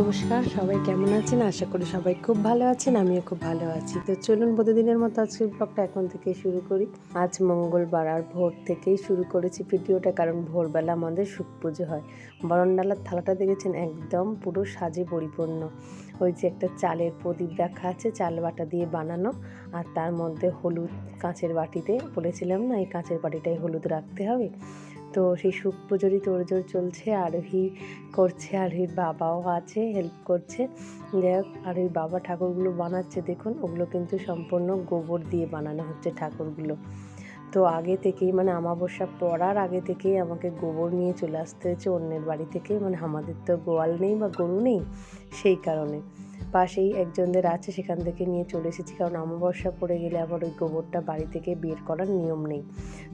নমস্কার, সবাই কেমন আছেন? আশা করি সবাই খুব ভালো আছেন, আমিও খুব ভালো আছি। তো চলুন প্রতিদিনের মতো আজকের ব্লগটা এখন থেকে শুরু করি। আজ মঙ্গলবার আর ভোর থেকেই শুরু করেছি ভিডিওটা, কারণ ভোরবেলা আমাদের সুখ পুজো হয়। বরণডালার থালাটা দেখেছেন? একদম পুরো সাজে পরিপূর্ণ। ওই যে একটা চালের প্রদীপ রাখা আছে, চাল বাটা দিয়ে বানানো, আর তার মধ্যে হলুদ কাঁচের বাটিতে বলেছিলাম না, এই কাঁচের বাটিটায় হলুদ রাখতে হবে? তো সেই সুখ পুজোরই তোড়জোড় চলছে, আরোহী করছে, আরোহীর বাবাও আছে হেল্প করছে। যাই হোক, আরোহীর বাবা ঠাকুরগুলো বানাচ্ছে, দেখুন, ওগুলো কিন্তু সম্পূর্ণ গোবর দিয়ে বানানো হচ্ছে ঠাকুরগুলো। তো আগে থেকেই মানে আমাবস্যা পড়ার আগে থেকেই আমাকে গোবর নিয়ে চলে আসতে হয়েছে, অন্যের বাড়ি থেকে মানে আমাদের তো গোয়াল নেই বা গরু নেই, সেই কারণে। পাশেই একজনদের আছে, সেখান থেকে নিয়ে চলে এসেছি। কারণ অমাবস্যা পড়ে গেলে আবার ওই গোবরটা বাড়ি থেকে বের করার নিয়ম নেই।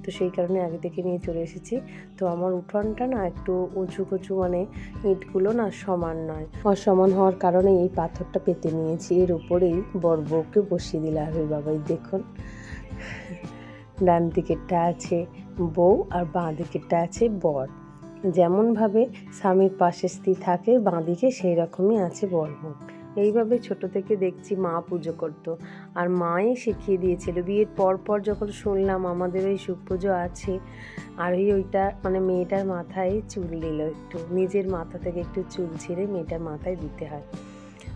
তো সেই কারণে আগে থেকে নিয়ে চলে এসেছি। তো আমার উঠোনটা না একটু উঁচু কুচু মানে ইটগুলো না সমান নয়। অসমান হওয়ার কারণে এই পাথরটা পেতে নিয়েছি। এর উপরেই বর বউকে বসিয়ে দিলে। হবে বাবাই দেখুন। ডান দিকেরটা আছে বউ আর বাঁ দিকেরটা আছে বর। যেমনভাবে স্বামীর পাশে স্ত্রী থাকে, বাঁ দিকে সেই রকমই আছে বর বউ এইভাবে ছোট থেকে দেখছি মা পুজো করতো। আর মাই শিখিয়ে দিয়েছিল। বিয়ের পর পর যখন শুনলাম আমাদের ওই সুখ পুজো আছে, আর ওই ওইটা মানে মেয়েটার মাথায় চুল নিল একটু। নিজের মাথা থেকে একটু চুল ছিঁড়ে মেয়েটার মাথায় দিতে হয়।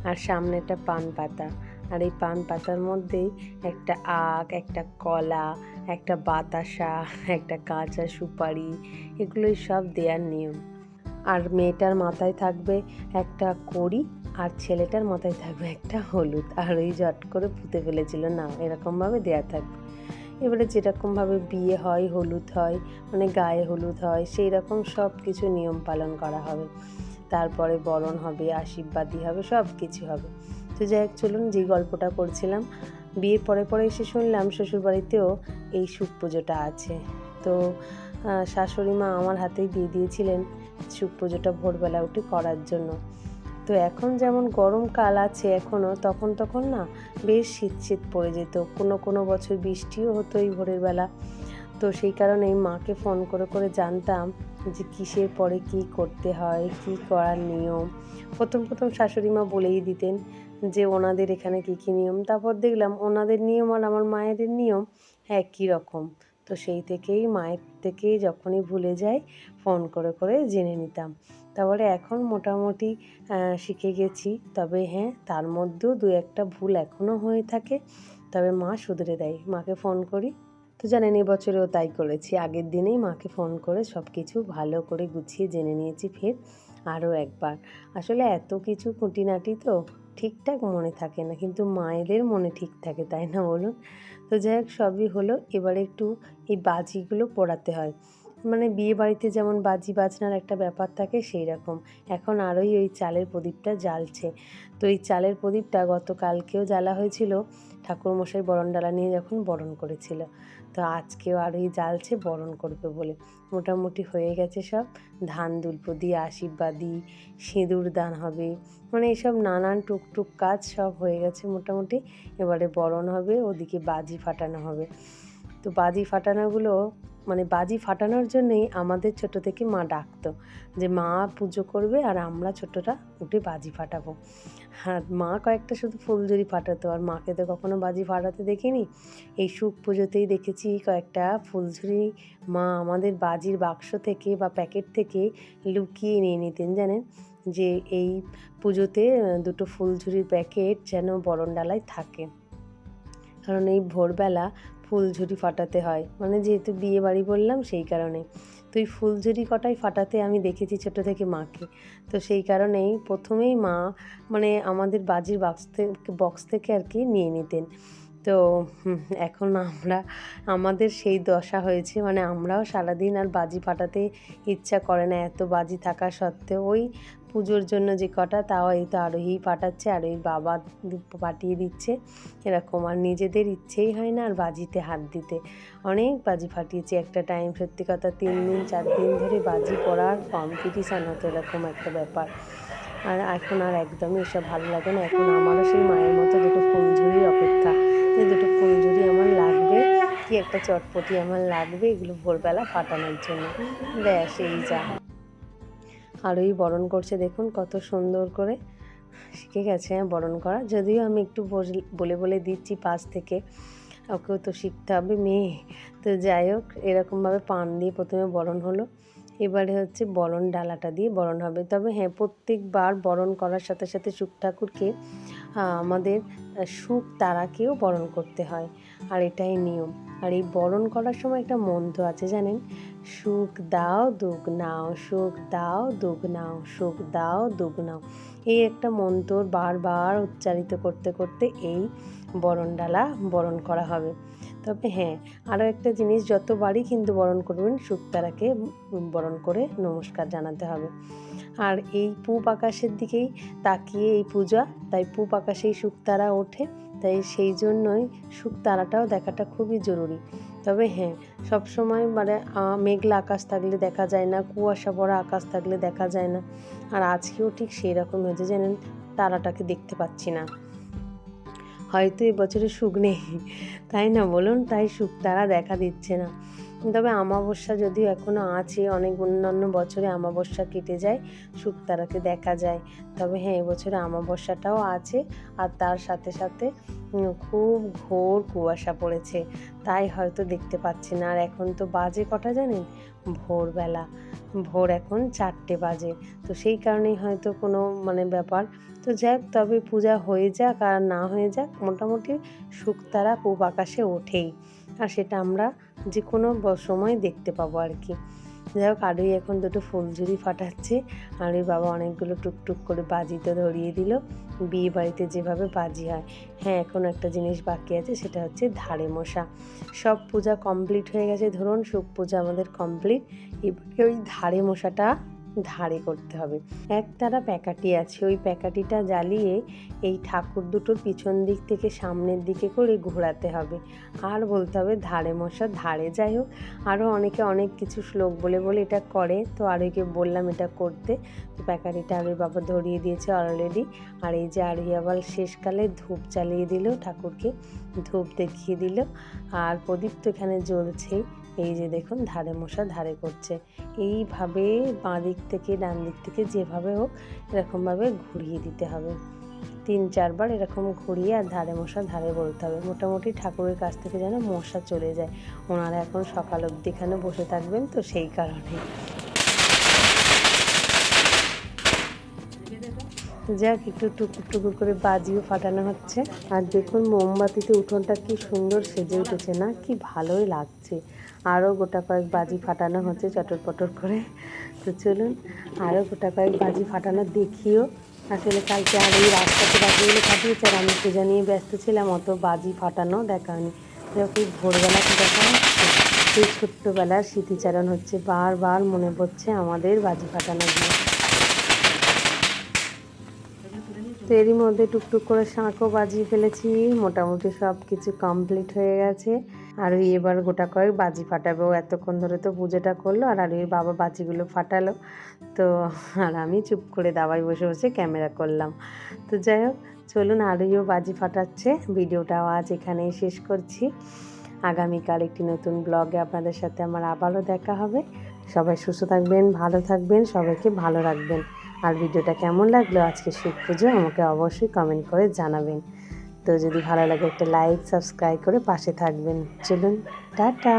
আর সামনে একটা পান পাতা। আর এই পান পাতার মধ্যেই একটা আখ, একটা কলা, একটা বাতাসা, একটা কাঁচা সুপারি, এগুলোই সব দেওয়ার নিয়ম। আর মেয়েটার মাথায় থাকবে একটা কড়ি আর ছেলেটার মাথায় থাকবে একটা হলুদ, আর ওই জট করে পুঁতে ফেলেছিল। না, এরকমভাবে দেয়া থাকবে। এবারে যেরকমভাবে বিয়ে হয়, হলুদ হয় মানে গায়ে হলুদ হয় সেই রকম সব কিছু নিয়ম পালন করা হবে। তারপরে বরণ হবে আশীর্বাদী হবে সব কিছু হবে। তো যাই হোক, চলুন যে গল্পটা করছিলাম বিয়ের পরে পরে এসে শুনলাম শ্বশুরবাড়িতেও এই সুখ পুজোটা আছে। তো শাশুড়ি মা আমার হাতেই দিয়ে দিয়েছিলেন সুখ পুজোটা ভোরবেলা উঠে করার জন্য। তো এখন যেমন গরমকাল আছে এখনও তখন তখন না বেশ শীত শীত পড়ে যেত। কোনো কোনো বছর বৃষ্টিও হতো এই ভোরের বেলা। তো সেই কারণেই মাকে ফোন করে করে জানতাম যে কিসের পরে কি করতে হয়, কি করার নিয়ম। প্রথম প্রথম শাশুড়ি মা বলেই দিতেন যে ওনাদের এখানে কী কী নিয়ম। তারপর দেখলাম ওনাদের নিয়ম আর আমার মায়েদের নিয়ম একই রকম। তো সেই থেকেই মায়ের থেকে যখনই ভুলে যাই, ফোন করে করে জেনে নিতাম। তারপরে এখন মোটামুটি শিখে গেছি। তবে হ্যাঁ তার মধ্যেও দু একটা ভুল এখনও হয়ে থাকে। তবে মা শুধরে দেয়, মাকে ফোন করি। তো জানেন, এবছরেও তাই করেছি। আগের দিনেই মাকে ফোন করে সব কিছু ভালো করে গুছিয়ে জেনে নিয়েছি ফের আরও একবার। আসলে এত কিছু খুঁটিনাটি তো ঠিকঠাক মনে থাকে না, কিন্তু মায়েদের মনে ঠিক থাকে, তাই না বলুন? তো যাই হোক, সবই হলো। এবারে একটু এই বাজিগুলো পড়াতে হয়। মানে বিয়ে বাড়িতে যেমন বাজি বাজনার একটা ব্যাপার থাকে সেই রকম এখন আরোই ওই চালের প্রদীপটা জ্বালছে। তো এই চালের প্রদীপটা গতকালকেও জ্বালা হয়েছিল, ঠাকুরমশাই বরণ ডালা নিয়ে যখন বরণ করেছিল। তো আজকেও আরোই জ্বালছে, বরণ করবে বলে। মোটামুটি হয়ে গেছে সব। ধান দুল্প দিয়ে আশীর্বাদী, সিঁদুর দান হবে। মানে এইসব নানান টুকটুক কাজ সব হয়ে গেছে মোটামুটি। এবারে বরণ হবে, ওদিকে বাজি ফাটানো হবে। তো বাজি ফাটানোগুলো মানে বাজি ফাটানোর জন্যই আমাদের ছোট থেকে মা ডাকতো যে, মা পুজো করবে আর আমরা ছোটরা উঠে বাজি ফাটাবো। আর মা কয়েকটা শুধু ফুলঝুরি ফাটাতো আর মাকে তো কখনো বাজি ফাটাতে দেখিনি। এই সুখ পুজোতেই দেখেছি কয়েকটা ফুলঝুরি মা আমাদের বাজির বাক্স থেকে বা প্যাকেট থেকে লুকিয়ে নিয়ে নিতেন, জানেন? যে এই পুজোতে দুটো ফুলঝুরির প্যাকেট যেন বরণডালায় থাকে। কারণ এই ভোরবেলা ফুলঝুরি ফাটাতে হয়। মানে যেহেতু বিয়ে বাড়ি বললাম, সেই কারণে। তো এই ফুলঝুরি কটাই ফাটাতে আমি দেখেছি ছোট থেকে মাকে। তো সেই কারণেই প্রথমেই মা মানে আমাদের বাজির বাক্স থেকে বক্স থেকে আর কি নিয়ে নিতেন। তো এখন আমরা, আমাদের সেই দশা হয়েছে মানে আমরাও সারাদিন আর বাজি ফাটাতে ইচ্ছা করে না, এত বাজি থাকা সত্ত্বেও। ওই পুজোর জন্য যে কটা, তাও এই তো আরোহী পাঠাচ্ছে, আর ওই বাবা পাঠিয়ে দিচ্ছে, এরকম। আর নিজেদের ইচ্ছেই হয় না আর বাজিতে হাত দিতে। অনেক বাজি ফাটিয়েছি একটা টাইম সত্যি কথা তিন দিন, চার দিন ধরে বাজি পড়ার কম্পিটিশান হতো, এরকম একটা ব্যাপার। আর এখন আর একদমই এসব ভালো লাগে না, এখন আমারও সেই মায়ের মতো দুটো ফুলঝুরির অপেক্ষা। যে দুটো ফুলঝুরি আমার লাগবে, কি একটা চটপটি আমার লাগবে, এগুলো ভোরবেলা ফাটানোর জন্য। ব্যাস, এই যা। আর ওই বরণ করছে, দেখুন কত সুন্দর করে শিখে গেছে হ্যাঁ বরণ করা। যদিও আমি একটু বল- বলে দিচ্ছি পাশ থেকে, ওকেও তো শিখতে হবে, মেয়ে। তো যাই হোক, এরকমভাবে পান দিয়ে প্রথমে বরণ হলো। এবারে হচ্ছে বরণ ডালাটা দিয়ে বরণ হবে। তবে হ্যাঁ প্রত্যেকবার বরণ করার সাথে সাথে সুখ ঠাকুরকে আমাদের আহ, সুখ তারাকেও বরণ করতে হয়। আর এটাই নিয়ম। আর এই বরণ করার সময় একটা মন্ত্র আছে জানেন? সুখ দাও দুগ নাও সুখ দাও দুগ নাও সুখ দাও দুগ নাও। এই একটা মন্ত্র বারবার উচ্চারিত করতে করতে এই বরণডালা বরণ করা হবে। তবে হ্যাঁ আরও একটা জিনিস যতবারই কিন্তু বরণ করবেন শুক্তারাকে বরণ করে নমস্কার জানাতে হবে। আর এই পূব আকাশের দিকেই তাকিয়ে এই পূজা। তাই পূব আকাশেই শুক্তারা ওঠে। তাই সেই জন্যই শুক্তারাটাও দেখাটা খুবই জরুরি। তবে হ্যাঁ সবসময় মানে মেঘলা আকাশ থাকলে দেখা যায় না, কুয়াশা ভরা আকাশ থাকলে দেখা যায় না। আর আজকেও ঠিক সেই রকম হয়েছে জানেন তারাটাকে দেখতে পাচ্ছি না। হয়তো এবছরে সুখ নেই তাই না? বলুন, তাই সুখ তারা দেখা দিচ্ছে না। তবে আমাবস্যা যদিও এখনও আছে, অনেক অন্যান্য বছরে আমাবস্যা কেটে যায়, সুখ তারাকে দেখা যায়। তবে হ্যাঁ এবছরে আমাবস্যাটাও আছে আর তার সাথে সাথে খুব ঘোর কুয়াশা পড়েছে। তাই হয়তো দেখতে পাচ্ছি না। আর এখন তো বাজে কটা জানেন? ভোরবেলা। ভোর এখন চারটে বাজে। তো সেই কারণেই হয়তো কোনো মানে ব্যাপার। তো যাক তবে পূজা হয়ে যাক আর না হয়ে যাক, মোটামুটি শুকতারা পূব আকাশে ওঠেই। আর সেটা আমরা যে কোনো সময় দেখতে পাবো আর কি। যাই হোক, আরোই এখন দুটো ফুলঝুরি ফাটাচ্ছে। আর ওই বাবা অনেকগুলো টুকটুক করে বাজি তো ধরিয়ে দিল। বিয়ে বাড়িতে যেভাবে বাজি হয়। হ্যাঁ এখন একটা জিনিস বাকি আছে, সেটা হচ্ছে ধারে মশা। সব পূজা কমপ্লিট হয়ে গেছে। ধরুন, সুখ পূজা আমাদের কমপ্লিট। এবারে ওই ধারে মশাটা ধারে করতে হবে। একতারা প্যাকাটি আছে। ওই প্যাকাটিটা জ্বালিয়ে এই ঠাকুর দুটোর পিছন দিক থেকে সামনের দিকে করে ঘোরাতে হবে। আর বলতে হবে ধারে মশা, ধারে যাই হোক। আরও অনেকে অনেক কিছু শ্লোক বলে বলে এটা করে। তো আরোইকে বললাম এটা করতে। তো প্যাকাটিটা আরোই বাবা ধরিয়ে দিয়েছে অলরেডি আর এই যে আরোই আবার শেষকালে ধূপ জ্বালিয়ে দিল ঠাকুরকে। ধূপ দেখিয়ে দিল। আর প্রদীপ তো এখানে জ্বলছেই। এই যে দেখুন, ধারে মশা ধারে করছে। এইভাবে বাঁ দিক থেকে ডান দিক থেকে যেভাবে হোক, এরকমভাবে ঘুরিয়ে দিতে হবে। তিন, চারবার এরকম ঘুরিয়ে আর ধারে মশা ধারে বলতে হবে। মোটামুটি ঠাকুরের কাছ থেকে যেন মশা চলে যায়। ওনারা এখন সকাল অবধি এখানে বসে থাকবেন তো সেই কারণে যাক, একটু টুকুর টুকুর করে বাজিও ফাটানো হচ্ছে। আর দেখুন, মোমবাতিতে উঠোনটা কি সুন্দর সেজে উঠেছে না? কি ভালোই লাগছে। আরও গোটা কয়েক বাজি ফাটানো হচ্ছে চটর পটর করে। তো চলুন, আরও গোটা কয়েক বাজি ফাটানো দেখিও। আসলে কালকে আর এই রাস্তাতে বাজিগুলো ফাটিয়েছে আর আমি পূজা নিয়ে ব্যস্ত ছিলাম, অত বাজি ফাটানো দেখা হয়নি যখন ভোরবেলা দেখা হচ্ছে সেই ছোট্টবেলার স্মৃতিচারণ হচ্ছে, বারবার মনে পড়ছে আমাদের বাজি ফাটানো দিয়ে। তো এরই মধ্যে টুকটুক করে শাঁখও বাজিয়ে ফেলেছি, মোটামুটি সব কিছু কমপ্লিট হয়ে গেছে। আর ওই এবার গোটা কয়েক বাজি ফাটাবে, ও এতক্ষণ ধরে তো পুজোটা করল, আর আর ওই বাবা বাজিগুলো ফাটালো। তো আর আমি চুপ করে দাবাই বসে বসে ক্যামেরা করলাম। তো যাই হোক, চলুন আরইও বাজি ফাটাচ্ছে, ভিডিওটাও আজ এখানেই শেষ করছি। আগামীকাল একটি নতুন ব্লগে আপনাদের সাথে আমার আবারও দেখা হবে। সবাই সুস্থ থাকবেন, ভালো থাকবেন, সবাইকে ভালো রাখবেন। আর ভিডিওটা কেমন লাগল আজকে শিব পুজো, আমাকে অবশ্যই কমেন্ট করে জানাবেন। তো যদি ভালো লাগে একটা লাইক সাবস্ক্রাইব করে পাশে থাকবেন। চলুন, টাটা!